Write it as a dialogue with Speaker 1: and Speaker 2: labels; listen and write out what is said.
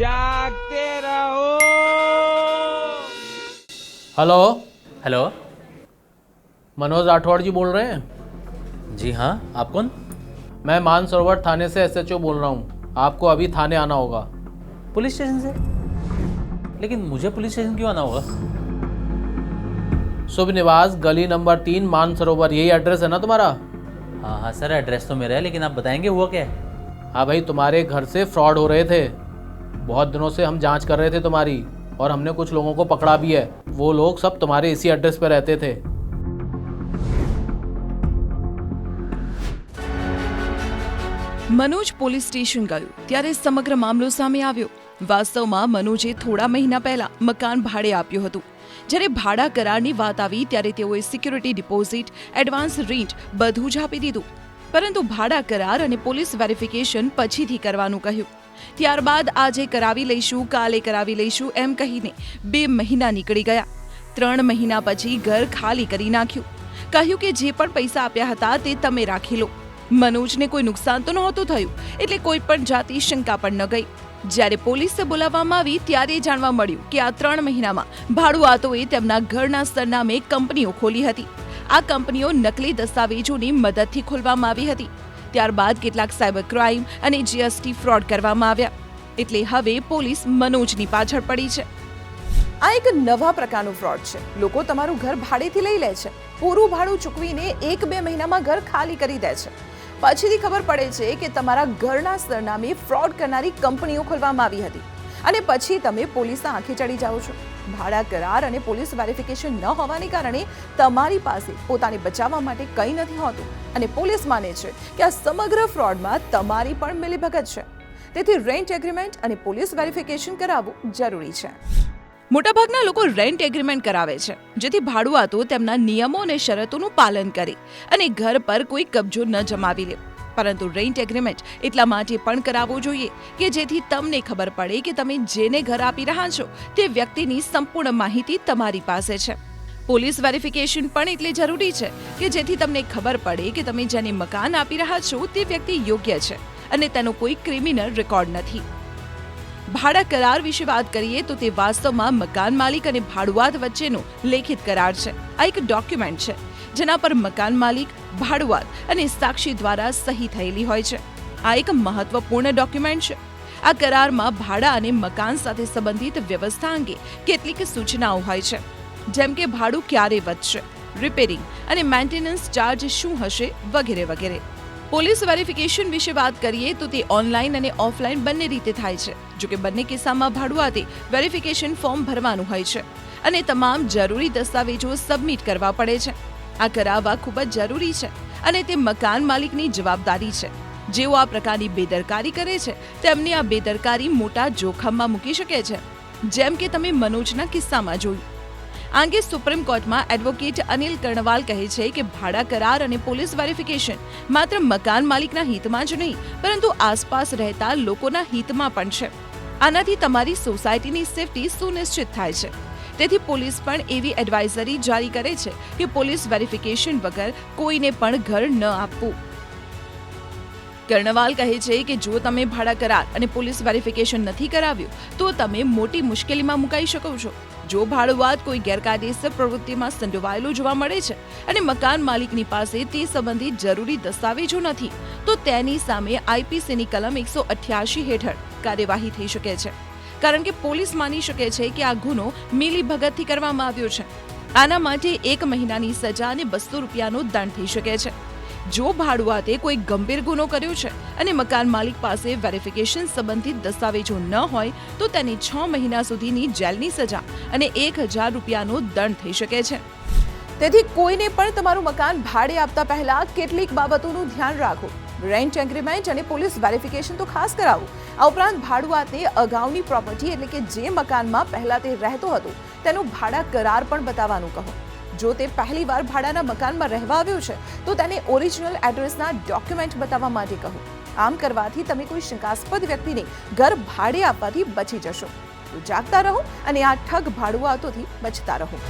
Speaker 1: जागते रहो।
Speaker 2: Hello?
Speaker 3: Hello?
Speaker 2: Manoj Rathore ji बोल रहे हैं?
Speaker 3: जी हाँ आप कौन?
Speaker 2: मैं मानसरोवर थाने से एसएचओ बोल रहा हूँ। आपको अभी थाने आना होगा।
Speaker 3: पुलिस स्टेशन से? लेकिन मुझे पुलिस स्टेशन क्यों आना होगा?
Speaker 2: शुभ निवास गली नंबर तीन मानसरोवर। यही एड्रेस है ना तुम्हारा?
Speaker 3: हाँ हाँ सर एड्रेस तो मेरा है लेकिन आप बताएँगे हुआ क्या है?
Speaker 2: हाँ भाई तुम्हारे घर से फ्रॉड हो रहे थे। बहुत दिनों से हम जांच कर रहे थे तुम्हारी और हमने कुछ लोगों को पकड़ा भी है वो लोग सब तुम्हारे इसी एड्रेस पे रहते थे
Speaker 4: મનોજ પોલીસ સ્ટેશન ગયું ત્યારે સમગ્ર મામલો સામે આવ્યો વાસ્તવમાં મનોજે થોડા મહિના પહેલા મકાન ભાડે આપ્યું હતું જ્યારે ભાડા કરારની વાત આવી ત્યારે તેઓએ સિક્યુરિટી ડિપોઝિટ એડવાન્સ રેન્ટ બધું જ આપી દીધું પરંતુ ભાડા કરાર અને પોલીસ વેરિફિકેશન પછીથી કરવાનું કહ્યું. ત્યારબાદ આજે કરાવી લઈશું, કાલે કરાવી લઈશું એમ કહીને બે મહિના નીકળી ગયા. ત્રણ મહિના પછી ઘર ખાલી કરી નાખ્યું. કહ્યું કે જે પણ પૈસા આપ્યા હતા તે તમે રાખી લો. મનોજને કોઈ નુકસાન તો નહોતું થયું, એટલે કોઈ પણ જાતિ શંકા પણ ન ગઈ. જ્યારે પોલીસે બોલાવવામાં આવી ત્યારે જાણવા મળ્યું કે આ ત્રણ મહિનામાં ભાડુઆતોએ તેમના ઘરના સરનામે કંપનીઓ ખોલી હતી. આ કંપનીઓ નકલી દસ્તાવેજોની મદદથી ખોલવામાં આવી હતી. ત્યારબાદ કેટલાક સાયબર ક્રાઇમ અને જીએસટી ફ્રોડ કરવામાં આવ્યા. એટલે હવે પોલીસ મનોજની પાછળ પડી છે.
Speaker 5: આ એક નવા પ્રકારનું ફ્રોડ છે. લોકો તમારું ઘર ભાડેથી લઈ લે છે. પૂરું ભાડું ચૂકવીને એક બે મહિનામાં ઘર ખાલી કરી દે છે. પછીથી ખબર પડે છે કે તમારા ઘરના સરનામે ફ્રોડ કરનારી કંપનીઓ ખોલવામાં આવી હતી. અને પછી તમે પોલીસના આંખે ચડી જાઓ છો. ભાડા કરાર અને પોલીસ વેરિફિકેશન ન હોવાને કારણે તમારી પાસે પોતાને બચાવવા માટે કંઈ નથી હોતું. અને પોલીસ માને છે કે આ સમગ્ર ફ્રોડમાં તમારી પણ મિલીભગત છે. તેથી રેન્ટ એગ્રીમેન્ટ અને પોલીસ વેરિફિકેશન કરાવવું જરૂરી છે.
Speaker 4: મોટાભાગના લોકો રેન્ટ એગ્રીમેન્ટ કરાવે છે, જેથી ભાડુઆતો તેમના નિયમો અને શરતોનું પાલન કરે અને ઘર પર કોઈ કબજો ન જમાવી લે. પરંતુ રેન્ટ એગ્રીમેન્ટ એટલા માટે પણ કરાવવો જોઈએ કે જેથી તમને ખબર પડે કે તમે જેને ઘર આપી રહ્યા છો, તે વ્યક્તિની સંપૂર્ણ માહિતી તમારી પાસે છે. પોલીસ વેરિફિકેશન પણ એટલે જરૂરી છે કે જેથી તમને ખબર પડે કે તમે જેને મકાન આપી રહ્યા છો, તે વ્યક્તિ યોગ્ય છે અને તેનો કોઈ ક્રિમિનલ રેકોર્ડ નથી. ભાડા કરાર વિશે વાત કરીએ તો તે વાસ્તવમાં મકાન માલિક અને ભાડુઆત વચ્ચેનો લેખિત કરાર છે. આ એક ડોક્યુમેન્ટ છે. જેના પર મકાન માલિક ભાડુઆત અને સાક્ષી દ્વારા સહી થયેલી હોય છે. આ એક મહત્વપૂર્ણ ડોક્યુમેન્ટ છે. આ કરારમાં ભાડા અને મકાન સાથે સંબંધિત વ્યવસ્થા અંગે કેટલીક સૂચનાઓ હોય છે. જેમ કે ભાડું ક્યારે વધશે રિપેરિંગ અને મેન્ટેનન્સ ચાર્જ શું હશે વગેરે વગેરે. પોલીસ વેરિફિકેશન વિશે વાત કરીએ તો તે ઓનલાઈન અને ઓફલાઈન બંને રીતે થાય છે. જો કે બંને કિસ્સામાં ભાડુઆતે વેરિફિકેશન ફોર્મ ભરવાનું હોય છે. અને તમામ જરૂરી દસ્તાવેજો સબમિટ કરવા પડે છે. આ કરાવવા ખૂબ જ જરૂરી છે અને તે મકાન માલિકની જવાબદારી છે. જેઓ આ પ્રકારની બેદરકારી કરે છે, તેમને આ બેદરકારી મોટા જોખમમાં મૂકી શકે છે. જેમ કે તમે મનોજના કિસ્સામાં જોયું. આ અંગે સુપ્રીમ કોર્ટમાં એડવોકેટ અનિલ કર્ણવાલ કહે છે કે ભાડા કરાર અને પોલીસ વેરિફિકેશન માત્ર મકાન માલિકના હિતમાં જ નહીં, પરંતુ આસપાસ રહેતા લોકોના હિતમાં પણ છે. આનાથી તમારી સોસાયટીની સેફટી સુનિશ્ચિત થાય છે. તેથી પોલીસ પણ એવી એડવાઇઝરી જારી કરે છે કે પોલીસ વેરિફિકેશન વગર કોઈને પણ ઘર ન આપવું. કર્ણવાલ કહે છે કે જો તમે ભાડા કરાર અને પોલીસ વેરિફિકેશન નથી કરાવ્યું, તો તમે મોટી મુશ્કેલીમાં મુકાઈ શકો છો. જો ભાડુઆત કોઈ ગેરકાયદેસર પ્રવૃત્તિમાં સંડોવાયેલો જોવા મળે છે અને મકાન માલિકની પાસે તે સંબંધિત જરૂરી દસ્તાવેજો નથી, તો તેની સામે આઈપીસીની કલમ એકસો અઠ્યાસી હેઠળ કાર્યવાહી થઈ શકે છે. કારણ કે પોલીસ માની શકે છે કે આ ગુનો મિલીભગતથી કરવામાં આવ્યો છે. આના માટે એક મહિનાની સજા અને બસો રૂપિયાનો દંડ થઈ શકે છે. જો ભાડુઆતે કોઈ ગંભીર ગુનો કર્યો છે અને મકાન માલિક પાસે વેરિફિકેશન સંબંધિત દસ્તાવેજો ન હોય, તો તેને છ મહિના સુધીની જેલની સજા અને એક હજાર રૂપિયાનો દંડ થઈ શકે છે.
Speaker 5: તેથી કોઈને પણ તમારું મકાન ભાડે આપતા પહેલા કેટલીક બાબતોનું ધ્યાન રાખો. રેન્ટ એગ્રીમેન્ટ અને પોલીસ વેરિફિકેશન તો ખાસ કરાવો. આ ઉપરાંત ભાડુઆતને અગાઉની પ્રોપર્ટી એટલે કે જે મકાનમાં પહેલા તે રહેતો હતો, તેનું ભાડા કરાર પણ બતાવવાનું કહો. જો તે પહેલી વાર ભાડાના મકાનમાં રહેવા આવ્યો છે, તો તેને ઓરિજિનલ એડ્રેસના ડોક્યુમેન્ટ બતાવવા માટે કહો. આમ કરવાથી તમે કોઈ શંકાસ્પદ વ્યક્તિને ઘર ભાડે આપવાથી બચી જશો. તો જાગતા રહો અને આ ઠગ ભાડુઆતોથી બચતા રહો.